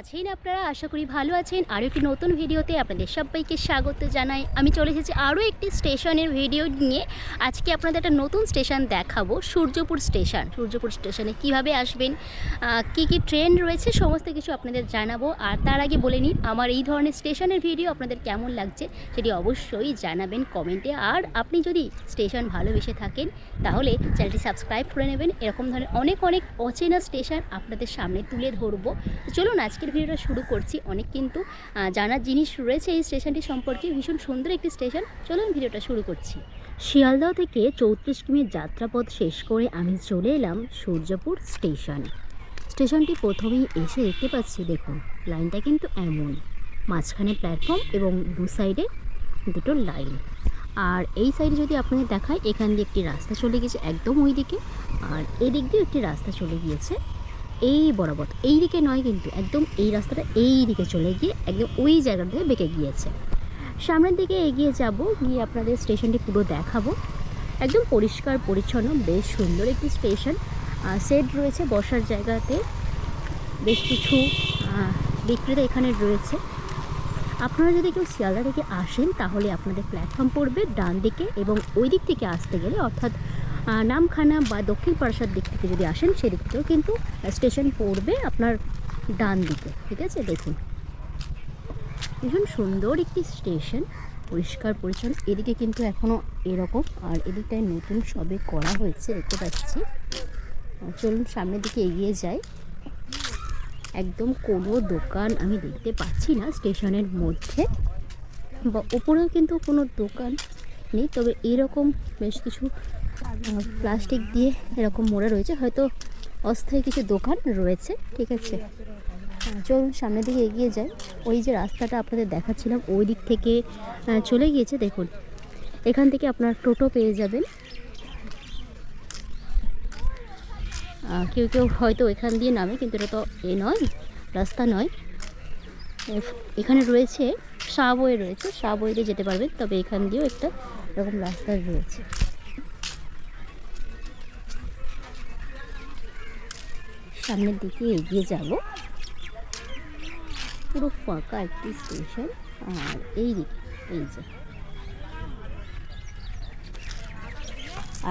আছেন আপনারা? আশা করি ভালো আছেন। আরও একটি নতুন ভিডিওতে আপনাদের সবাইকে স্বাগত জানাই। আমি চলে এসেছি আরও একটি স্টেশনের ভিডিও নিয়ে। আজকে আপনাদের একটা নতুন স্টেশন দেখাবো, সূর্যপুর স্টেশন। সূর্যপুর স্টেশনে কীভাবে আসবেন কি কি ট্রেন রয়েছে, সমস্ত কিছু আপনাদের জানাব। আর তার আগে বলে নিন আমার এই ধরনের স্টেশনের ভিডিও আপনাদের কেমন লাগছে, সেটি অবশ্যই জানাবেন কমেন্টে। আর আপনি যদি স্টেশন ভালোবেসে থাকেন, তাহলে চ্যানেলটি সাবস্ক্রাইব করে নেবেন। এরকম ধরনের অনেক অনেক অচেনা স্টেশন আপনাদের সামনে তুলে ধরবো। চলুন আজকের ভিডিওটা শুরু করছি অনেক, কিন্তু জানার জিনিস রয়েছে এই স্টেশনটি সম্পর্কে। ভীষণ সুন্দর একটি স্টেশন। চলুন ভিডিওটা শুরু করছি। শিয়ালদহ থেকে চৌত্রিশ কিমির যাত্রাপথ শেষ করে আমি চলে এলাম সূর্যপুর স্টেশন। স্টেশনটি প্রথমেই এসে দেখতে পাচ্ছি, দেখুন, লাইনটা কিন্তু এমন। মাঝখানে প্ল্যাটফর্ম এবং দু সাইডে দুটো লাইন। আর এই সাইডে যদি আপনাদের দেখায় এখান দিয়ে একটি রাস্তা চলে গিয়েছে একদম ওই দিকে আর এদিক দিয়ে একটি রাস্তা চলে গিয়েছে। এই বরাবর, এই দিকে নয় কিন্তু একদম এই রাস্তাটা এই দিকে চলে গিয়ে একদম ওই জায়গা থেকে বেঁকে গিয়েছে। সামনের দিকে এগিয়ে যাব, গিয়ে আপনাদের স্টেশনটি পুরো দেখাবো। একদম পরিষ্কার, পরিচ্ছন্ন, বেশ সুন্দর একটি স্টেশন। সেট রয়েছে বসার জায়গাতে। বেশ কিছু বিক্রেতা এখানে রয়েছে। আপনারা যদি কেউ শিয়ালদা থেকে আসেন, তাহলে আপনাদের প্ল্যাটফর্ম পড়বে ডান দিকে এবং ওই দিক থেকে আসতে গেলে অর্থাৎ নামখানা বা দক্ষিণ পাড়াসার দিক থেকে যদি আসেন সেদিক থেকেও কিন্তু স্টেশন পড়বে আপনার ডান দিকে, ঠিক আছে? দেখুন। ভীষণ সুন্দর একটি স্টেশন পরিষ্কার, পরিচ্ছন্ন। এদিকে কিন্তু এখনও এরকম, আর এদিকটায় নতুন সবে করা হয়েছে, দেখতে পাচ্ছি। চলুন সামনের দিকে এগিয়ে যাই। একদম কোনো দোকান আমি দেখতে পাচ্ছি না স্টেশনের মধ্যে। বা ওপরেও কিন্তু কোনো দোকান নেই, তবে এরকম বেশ কিছু প্লাস্টিক দিয়ে এরকম মোড়া রয়েছে। হয়তো অস্থায়ী কিছু দোকান রয়েছে, ঠিক আছে? চলুন সামনের দিকে এগিয়ে যাই। ওই যে রাস্তাটা আপনাদের দেখাচ্ছিলাম, ওই দিক থেকে চলে গিয়েছে, দেখুন। এখান থেকে আপনার টোটো পেয়ে যাবেন। কেউ কেউ হয়তো এখান দিয়ে নামে, কিন্তু এটা তো এ নয়, রাস্তা নয়। এখানে রয়েছে, সাবওয়ে রয়েছে সাবওয়ে দিয়ে যেতে পারবেন, তবে এখান দিয়েও একটা এরকম রাস্তা রয়েছে। সামনের দিকে এগিয়ে যাব। পুরো ফাঁকা একটি স্টেশন, আর এই দিকে এই যে।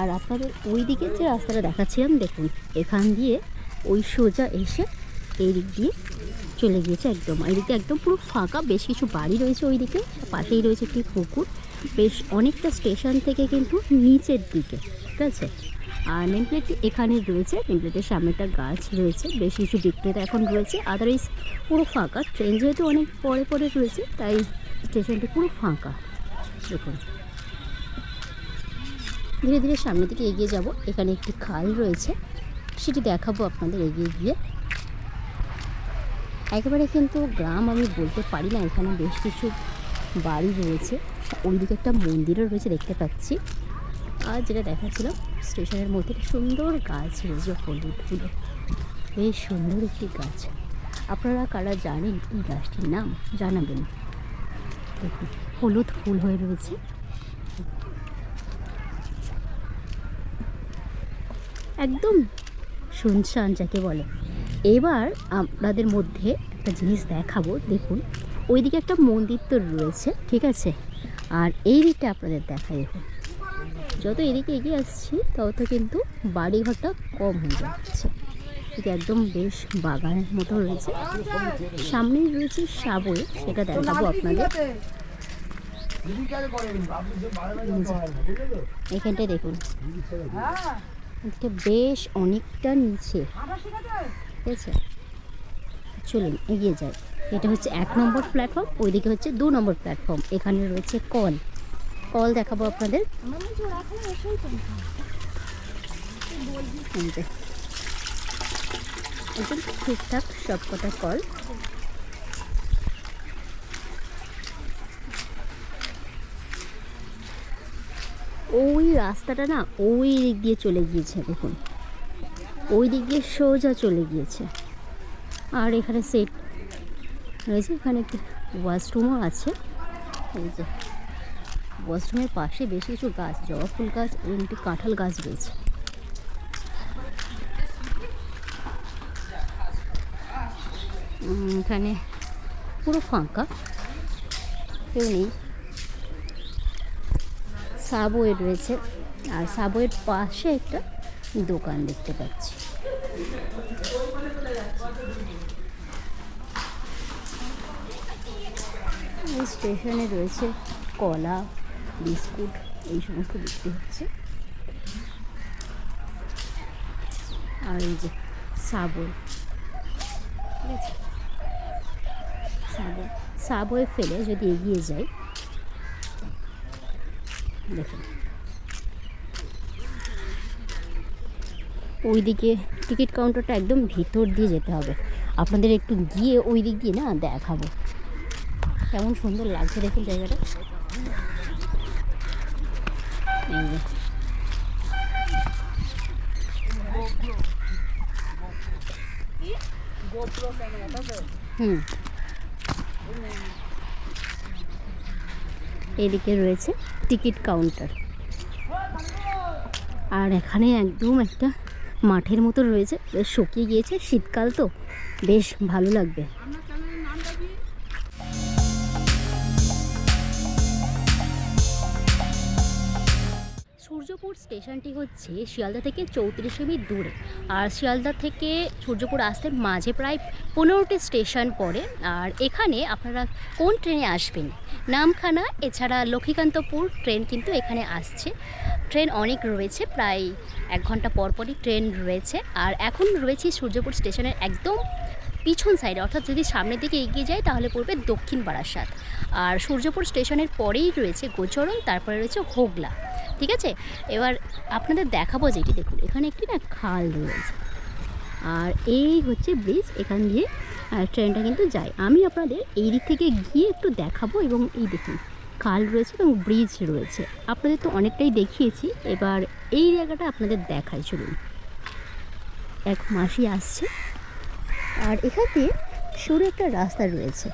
আর আপনাদের ওই দিকে যে রাস্তাটা দেখাচ্ছিলাম দেখুন, এখান দিয়ে ওই সোজা এসে এই দিক দিয়ে চলে গিয়েছে একদম। এদিকে একদম পুরো ফাঁকা, বেশ কিছু বাড়ি রয়েছে ওই দিকে পাশেই রয়েছে একটি পুকুর। বেশ অনেকটা স্টেশন থেকে কিন্তু নিচের দিকে, ঠিক আছে? আর নেম প্লেটটি এখানে রয়েছে নেম প্লেটের সামনে একটা গাছ রয়েছে, বেশ কিছু বিক্রেতা এখন রয়েছে। আদারওয়াইজ পুরো ফাঁকা ট্রেন যেহেতু অনেক পরে পরে রয়েছে, তাই স্টেশনটি পুরো ফাঁকা। দেখুন। ধীরে ধীরে সামনের দিকে এগিয়ে যাব। এখানে একটি খাল রয়েছে, সেটি দেখাবো আপনাদের এগিয়ে গিয়ে। একেবারে কিন্তু গ্রাম আমি বলতে পারি না, এখানে বেশ কিছু বাড়ি রয়েছে। ওইদিকে একটা মন্দিরও রয়েছে, দেখতে পাচ্ছি। আর যেটা দেখাচ্ছিলাম স্টেশনের মধ্যে সুন্দর গাছ রয়েছে হলুদ ফুলে। বেশ সুন্দর একটি গাছ। আপনারা কারা জানেন এই গাছটির নাম? জানাবেন। দেখুন, হলুদ ফুল হয়ে রয়েছে। একদম শুনশান, যাকে বলে। এবার আপনাদের মধ্যে একটা জিনিস দেখাবো। দেখুন, ওইদিকে একটা মন্দির তো রয়েছে, ঠিক আছে? আর এই দিকটা আপনাদের দেখা দেখুন যত এদিকে এগিয়ে আসছি, তত কিন্তু বাড়িঘরটা কম হয়ে যাচ্ছে। এটা একদম বেশ বাগানের মতো রয়েছে। সামনেই রয়েছে সাবয়ে সেটা দেখাবো আপনাদের। এখানটায় দেখুন। বেশ অনেকটা নিচে। ঠিক আছে? চলুন, এগিয়ে যাই। এটা হচ্ছে এক নম্বর প্ল্যাটফর্ম ওইদিকে হচ্ছে দু নম্বর প্ল্যাটফর্ম এখানে রয়েছে কল। কল দেখাবো আপনাদের। একদম ঠিকঠাক সব কটা কল ওই রাস্তাটা না ওই দিক দিয়ে চলে গিয়েছে, দেখুন। ওই দিক দিয়ে সোজা চলে গিয়েছে। আর এখানে সেট রয়েছে, এখানে একটি ওয়াশরুমও আছে। এই যে ওয়াশরুমের পাশে বেশ কিছু গাছ, জবা ফুল গাছ এবং একটি কাঁঠাল গাছ রয়েছে। এখানে পুরো ফাঁকা। কেউ নেই। সাবওয়ে রয়েছে। আর সাবওয়ের পাশে একটা দোকান দেখতে পাচ্ছি। স্টেশনে রয়েছে কলা বিস্কুট, এই সমস্ত বিক্রি হচ্ছে। আর এই যে সাবওয়ে, ঠিক আছে? ফেলে যদি এগিয়ে যাই, দেখুন। ওইদিকে টিকিট কাউন্টারটা একদম ভিতর দিয়ে যেতে হবে। আপনাদের একটু গিয়ে ওই দিক দিয়ে না দেখাবো। কেমন সুন্দর লাগছে দেখুন জায়গাটা। এদিকে রয়েছে টিকিট কাউন্টার। আর এখানে একদম একটা মাঠের মতো রয়েছে। বেশ শুকিয়ে গিয়েছে, শীতকাল তো। বেশ ভালো লাগবে। সূর্যপুর স্টেশনটি হচ্ছে শিয়ালদা থেকে চৌত্রিশ কিমি দূরে। আর শিয়ালদা থেকে সূর্যপুর আসতে মাঝে প্রায় পনেরোটি স্টেশন পড়ে। আর এখানে আপনারা কোন ট্রেনে আসবেন? নামখানা, এছাড়া লক্ষ্মীকান্তপুর ট্রেন কিন্তু এখানে আসছে। ট্রেন অনেক রয়েছে, প্রায় এক ঘণ্টা পরপরই ট্রেন রয়েছে। আর এখন রয়েছে সূর্যপুর স্টেশনের একদম পিছন সাইডে অর্থাৎ যদি সামনের দিকে এগিয়ে যায় তাহলে পড়বে দক্ষিণ বারাসাত। আর সূর্যপুর স্টেশনের পরেই রয়েছে গোচরণ, তারপরে রয়েছে হোগলা। ঠিক আছে? এবার আপনাদের দেখাবো যেটি, দেখুন, এখানে একটি না খাল রয়েছে। আর এই হচ্ছে ব্রিজ, এখান দিয়ে ট্রেনটা কিন্তু যায়। আমি আপনাদের এই দিক থেকে গিয়ে একটু দেখাবো এবং এই দেখুন, খাল রয়েছে এবং ব্রিজ রয়েছে। আপনাদের তো অনেকটাই দেখিয়েছি। এবার এই জায়গাটা আপনাদের দেখায় চলুন। এক মাসি আসছে। আর এখান দিয়ে সরু একটা রাস্তা রয়েছে।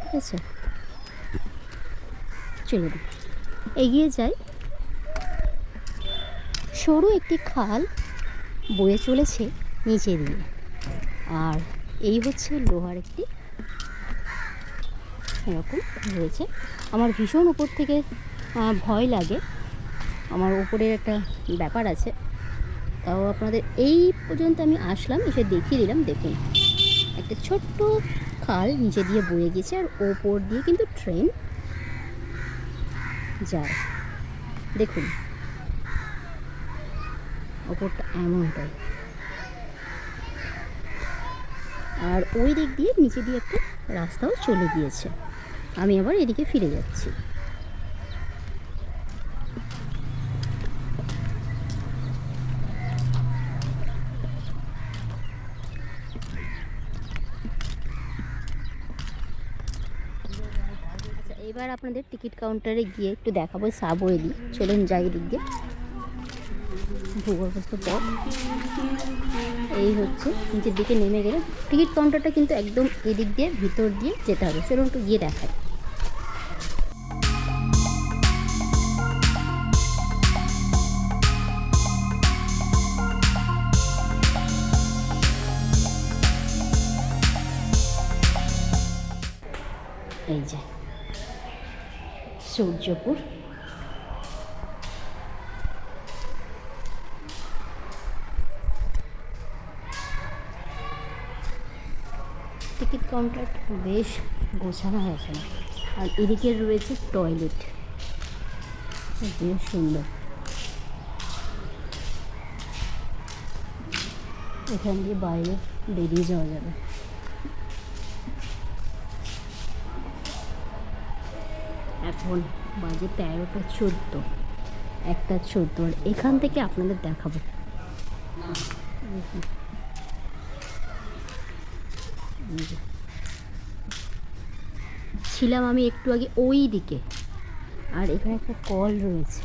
ঠিক আছে? চলুন, এগিয়ে যাই। সরু একটি খাল বয়ে চলেছে নিচে দিয়ে। আর এই হচ্ছে লোহার একটি এরকম রয়েছে। আমার ভীষণ উপর থেকে ভয় লাগে। আমার উপরের একটা ব্যাপার আছে। তাও আপনাদের এই পর্যন্ত আমি আসলাম, এসে দেখিয়ে দিলাম। দেখুন, একটা ছোট্ট খাল নিচে দিয়ে বয়ে গেছে আর ওপর দিয়ে কিন্তু ট্রেন যায়। দেখুন ওপরটা এমনটাই আর ওই দিক দিয়ে নিচে দিয়ে একটা রাস্তাও চলে গিয়েছে। আমি আবার এদিকে ফিরে যাচ্ছি। আচ্ছা এবার আপনাদের টিকিট কাউন্টারে গিয়ে একটু দেখাবো, সাবওয়ে দিই চলুন যাই এদিক দিয়ে। ভূগর্ভস্থ পথ এই হচ্ছে নিচের দিকে নেমে গেলে টিকিট কাউন্টারটা কিন্তু একদম এদিক দিয়ে, ভিতর দিয়ে যেতে হবে। চলুন একটু গিয়ে দেখায় এই যে সূর্যপুর। কাউন্টার বেশ গোছানো হয়েছে আর এদিকে রয়েছে টয়লেট। বেশ সুন্দর। এখান দিয়ে বাইরে বেরিয়ে যাওয়া যাবে। এখন বাজে তেরোটা চোদ্দ। একটা চোদ্দ। আর এখান থেকে আপনাদের দেখাবো। এই যে। ছিলাম আমি একটু আগে ওই দিকে। আর এখানে একটা কল রয়েছে।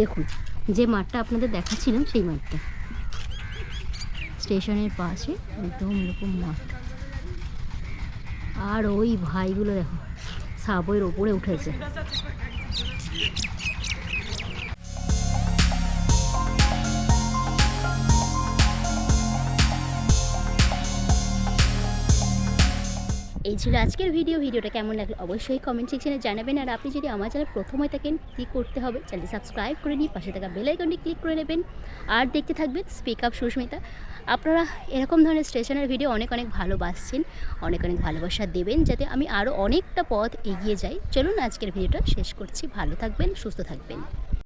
দেখুন, যে মাঠটা আপনাদের দেখাচ্ছিলাম সেই মাঠটা। স্টেশনের পাশে একদম এরকম মাঠ। আর ওই ভাইগুলো দেখো সাবয়ের ওপরে উঠেছে। এই ছিল আজকের ভিডিও ভিডিওটা কেমন লাগল অবশ্যই কমেন্ট সেকশনে জানাবেন। আর আপনি যদি আমার চ্যানেল প্রথম থাকেন, কী করতে হবে চ্যানেলটি সাবস্ক্রাইব করে নিয়ে পাশে থাকা বেল আইকনটি ক্লিক করে নেবেন। আর দেখতে থাকবেন স্পিক আপ সুস্মিতা। আপনারা এরকম ধরনের স্টেশনের ভিডিও অনেক অনেক ভালোবাসছেন, অনেক অনেক ভালোবাসা দেবেন, যাতে আমি আরও অনেকটা পথ এগিয়ে যাই। চলুন আজকের ভিডিওটা শেষ করছি। ভালো থাকবেন, সুস্থ থাকবেন।